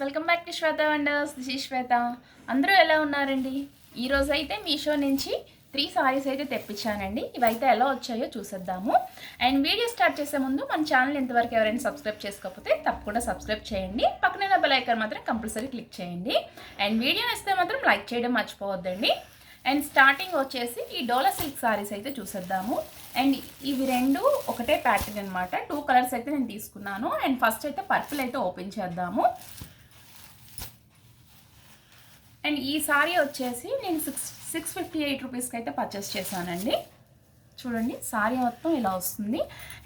Welcome back to Shweta wonders. This ఈ శ్వేత. అందరూ ఎలా ఉన్నారండి? ఈరోజు అయితే మీషో నుంచి త్రీ సారీస్ అయితే తెప్పించానండి. ఇవైతే ఎలా వచ్చాయో చూసేద్దాము. అండ్ వీడియో స్టార్ట్ చేసే ముందు మన ఛానల్ ఇంతవరకు ఎవరైనా సబ్స్క్రైబ్ చేసుకోకపోతే తప్పకుండా సబ్స్క్రైబ్ చేయండి. పక్కన బెల్ ఐకాన్ మాత్రం కంపల్సరీ క్లిక్ చేయండి. అండ్ వీడియో ఇస్తే మాత్రం లైక్ చేయడం మర్చిపోవద్దండి. అండ్ స్టార్టింగ్ వచ్చేసి ఈ డోలా సిల్క్ సారీస్ అయితే చూసేద్దాము. అండ్ ఇవి రెండు ఒకటే ప్యాటర్న్ అనమాట టూ కలర్స్ అయితే నేను తీసుకున్నాను. అండ్ ఫస్ట్ అయితే పర్పుల్ అయితే ఓపెన్ చేద్దాము. అండ్ ఈ సారీ వచ్చేసి నేను సిక్స్ సిక్స్ ఫిఫ్టీ ఎయిట్ రూపీస్కి అయితే పర్చేస్ చేశానండి. చూడండి సారీ మొత్తం ఇలా వస్తుంది.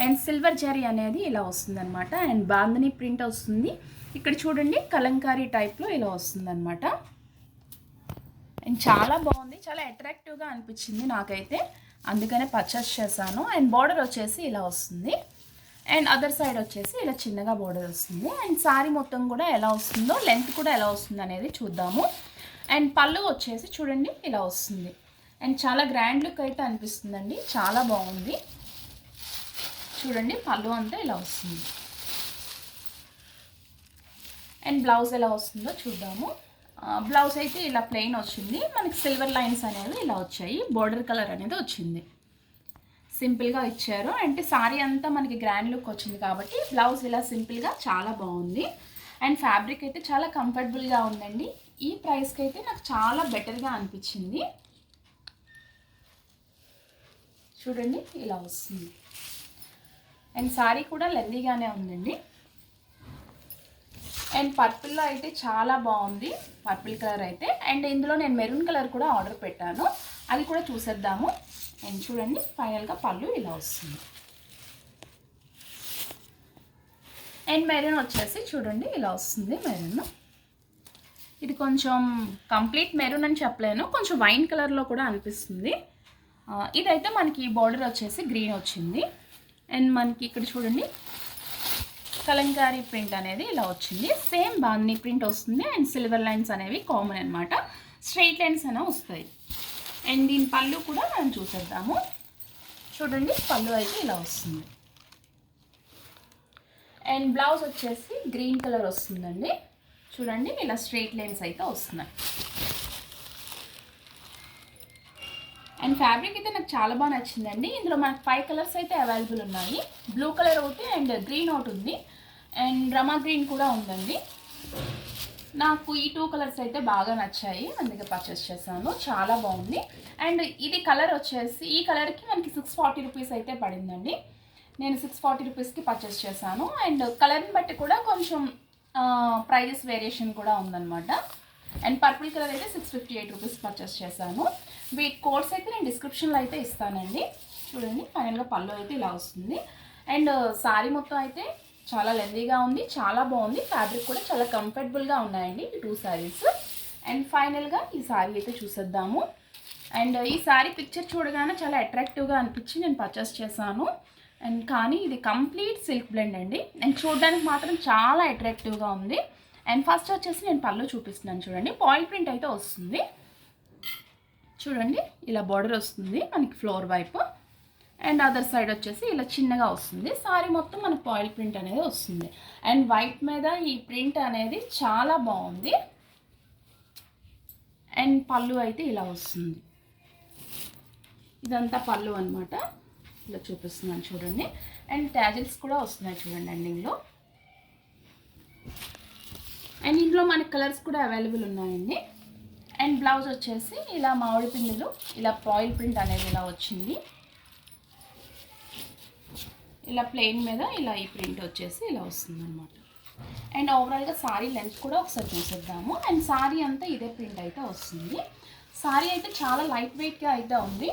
అండ్ సిల్వర్ జరీ అనేది ఇలా వస్తుంది అనమాట అండ్ బాందని ప్రింట్ వస్తుంది. ఇక్కడ చూడండి కలంకారీ టైప్లో ఇలా వస్తుంది అనమాట అండ్ చాలా బాగుంది చాలా అట్రాక్టివ్గా అనిపించింది నాకైతే. అందుకనే పర్చేస్ చేశాను. అండ్ బార్డర్ వచ్చేసి ఇలా వస్తుంది. అండ్ అదర్ సైడ్ వచ్చేసి ఇలా చిన్నగా బోర్డర్ వస్తుంది. అండ్ శారీ మొత్తం కూడా ఎలా వస్తుందో లెంత్ కూడా ఎలా వస్తుంది అనేది చూద్దాము. అండ్ పళ్ళు వచ్చేసి చూడండి ఇలా వస్తుంది. అండ్ చాలా గ్రాండ్ లుక్ అయితే అనిపిస్తుందండి. చాలా బాగుంది. చూడండి పళ్ళు అంతా ఇలా వస్తుంది. అండ్ బ్లౌజ్ ఎలా వస్తుందో చూద్దాము. బ్లౌజ్ అయితే ఇలా ప్లెయిన్ వచ్చింది. మనకి సిల్వర్ లైన్స్ అనేవి ఇలా వచ్చాయి. బోర్డర్ కలర్ అనేది వచ్చింది. సింపుల్గా ఇచ్చారు. అంటే సారీ అంతా మనకి గ్రాండ్ లుక్ వచ్చింది కాబట్టి బ్లౌజ్ ఇలా సింపుల్గా చాలా బాగుంది. అండ్ ఫ్యాబ్రిక్ అయితే చాలా కంఫర్టబుల్గా ఉందండి. ఈ ప్రైస్కి అయితే నాకు చాలా బెటర్గా అనిపించింది. చూడండి ఇలా వస్తుంది. అండ్ సారీ కూడా లెందీగానే ఉందండి. అండ్ పర్పుల్లో అయితే చాలా బాగుంది పర్పుల్ కలర్ అయితే. అండ్ ఇందులో నేను మెరూన్ కలర్ కూడా ఆర్డర్ పెట్టాను. అది కూడా చూసేద్దాము. అండ్ చూడండి ఫైనల్గా పళ్ళు ఇలా వస్తుంది. అండ్ మెరూన్ వచ్చేసి చూడండి ఇలా వస్తుంది మెరూన్. ఇది కొంచెం కంప్లీట్ మెరూన్ అని చెప్పలేను. కొంచెం వైన్ కలర్లో కూడా అనిపిస్తుంది. ఇదైతే మనకి బార్డర్ వచ్చేసి గ్రీన్ వచ్చింది. అండ్ మనకి ఇక్కడ చూడండి కలంకారీ ప్రింట్ అనేది ఇలా వచ్చింది. సేమ్ బాందిని ప్రింట్ వస్తుంది. అండ్ సిల్వర్ లైన్స్ అనేవి కామన్ అనమాట స్ట్రైట్ లైన్స్ అనేవి వస్తాయి. అండ్ దీని పళ్ళు కూడా మనం చూసేద్దాము. చూడండి పళ్ళు అయితే ఇలా వస్తుంది. అండ్ బ్లౌజ్ వచ్చేసి గ్రీన్ కలర్ వస్తుందండి. చూడండి ఇలా స్ట్రైట్ లైన్స్ అయితే వస్తున్నాయి. అండ్ ఫ్యాబ్రిక్ అయితే నాకు చాలా బాగా నచ్చిందండి. ఇందులో మనకు ఫైవ్ కలర్స్ అయితే అవైలబుల్ ఉన్నాయి. బ్లూ కలర్ ఒకటి అండ్ గ్రీన్ ఒకటి ఉంది. అండ్ రమా గ్రీన్ కూడా ఉందండి. నాకు ఈ టూ కలర్స్ అయితే బాగా నచ్చాయి. అందుకే పర్చేస్ చేశాను. చాలా బాగుంది. అండ్ ఇది కలర్ వచ్చేసి ఈ కలర్కి మనకి సిక్స్ ఫార్టీ రూపీస్ అయితే పడిందండి. నేను సిక్స్ ఫార్టీ రూపీస్కి పర్చేస్ చేశాను. అండ్ కలర్ని బట్టి కూడా కొంచెం ప్రైజెస్ వేరియేషన్ కూడా ఉందన్నమాట. అండ్ పర్పుల్ కలర్ అయితే six fifty eight rupees purchase చేశాను. వీటి కోడ్స్ అయితే నేను డిస్క్రిప్షన్లో అయితే ఇస్తానండి. చూడండి ఫైనల్గా పళ్ళు అయితే ఇలా వస్తుంది. అండ్ శారీ మొత్తం అయితే చాలా లెందీగా ఉంది చాలా బాగుంది. ఫ్యాబ్రిక్ కూడా చాలా కంఫర్టబుల్గా ఉన్నాయండి ఈ టూ శారీస్ అండ్ ఫైనల్గా ఈ సారీ అయితే చూసేద్దాము. అండ్ ఈ సారీ పిక్చర్ చూడగానే చాలా అట్రాక్టివ్గా అనిపించి నేను పర్చేస్ చేశాను. అండ్ కానీ ఇది కంప్లీట్ సిల్క్ బ్లెండ్ అండి. అండ్ చూడడానికి మాత్రం చాలా అట్రాక్టివ్గా ఉంది. అండ్ ఫస్ట్ వచ్చేసి నేను పళ్ళు చూపిస్తున్నాను చూడండి. పాయింట్ ప్రింట్ అయితే వస్తుంది. చూడండి ఇలా బార్డర్ వస్తుంది మనకి ఫ్లోర్ వైపు. అండ్ అదర్ సైడ్ వచ్చేసి ఇలా చిన్నగా వస్తుంది. సారీ మొత్తం మనకు పాయిల్ ప్రింట్ అనేది వస్తుంది. అండ్ వైట్ మీద ఈ ప్రింట్ అనేది చాలా బాగుంది. అండ్ పళ్ళు అయితే ఇలా వస్తుంది. ఇదంతా పళ్ళు అనమాట ఇలా చూపిస్తున్నాను చూడండి. అండ్ ట్యాజిల్స్ కూడా వస్తున్నాయి చూడండి ఎండింగ్లో. అండ్ ఇందులో మనకి కలర్స్ కూడా అవైలబుల్ ఉన్నాయండి. అండ్ బ్లౌజ్ వచ్చేసి ఇలా మామిడి పిండిలు ఇలా పాయిల్ ప్రింట్ అనేది ఇలా వచ్చింది. ఇలా ప్లెయిన్ మీద ఇలా ఈ ప్రింట్ వచ్చేసి ఇలా వస్తుంది అనమాట అండ్ ఓవరాల్గా సారీ లెంత్ కూడా ఒకసారి చూసేద్దాము. అండ్ సారీ అంతా ఇదే ప్రింట్ అయితే వస్తుంది. సారీ అయితే చాలా లైట్ వెయిట్గా అయితే ఉంది.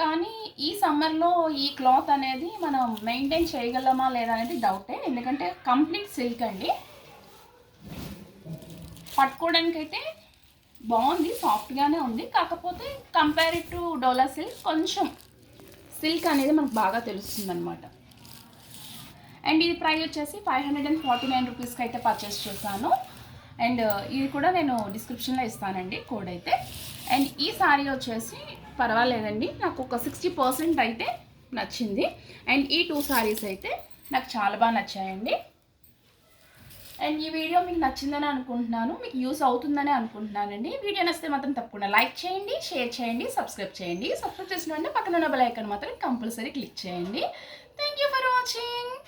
కానీ ఈ సమ్మర్లో ఈ క్లాత్ అనేది మనం మెయింటైన్ చేయగలమా లేదా అనేది డౌటే. ఎందుకంటే కంప్లీట్ సిల్క్ అండి. పట్టుకోవడానికి అయితే బాగుంది సాఫ్ట్గానే ఉంది. కాకపోతే కంపేర్ టు డోలా సిల్క్ కొంచెం సిల్క్ అనేది మనకు బాగా తెలుస్తుంది అనమాట అండ్ ఇది ప్రైస్ వచ్చేసి five hundred and forty nine రూపీస్కి అయితే పర్చేస్ చేశాను. అండ్ ఇది కూడా నేను డిస్క్రిప్షన్లో ఇస్తానండి కోడ్ అయితే. అండ్ ఈ సారీ వచ్చేసి పర్వాలేదండి. నాకు ఒక సిక్స్టీ పర్సెంట్ అయితే నచ్చింది. అండ్ ఈ టూ సారీస్ అయితే నాకు చాలా బాగా నచ్చాయండి. అండ్ ఈ వీడియో మీకు నచ్చిందని అనుకుంటున్నాను. మీకు యూస్ అవుతుందని అనుకుంటున్నానండి. వీడియో నచ్చితే మాత్రం తప్పకుండా లైక్ చేయండి షేర్ చేయండి సబ్స్క్రైబ్ చేయండి. సబ్స్క్రైబ్ చేసిన వెంటనే పక్కన ఉన్న బెల్ ఐకాన్ మాత్రం కంపల్సరీ క్లిక్ చేయండి. Thank you for watching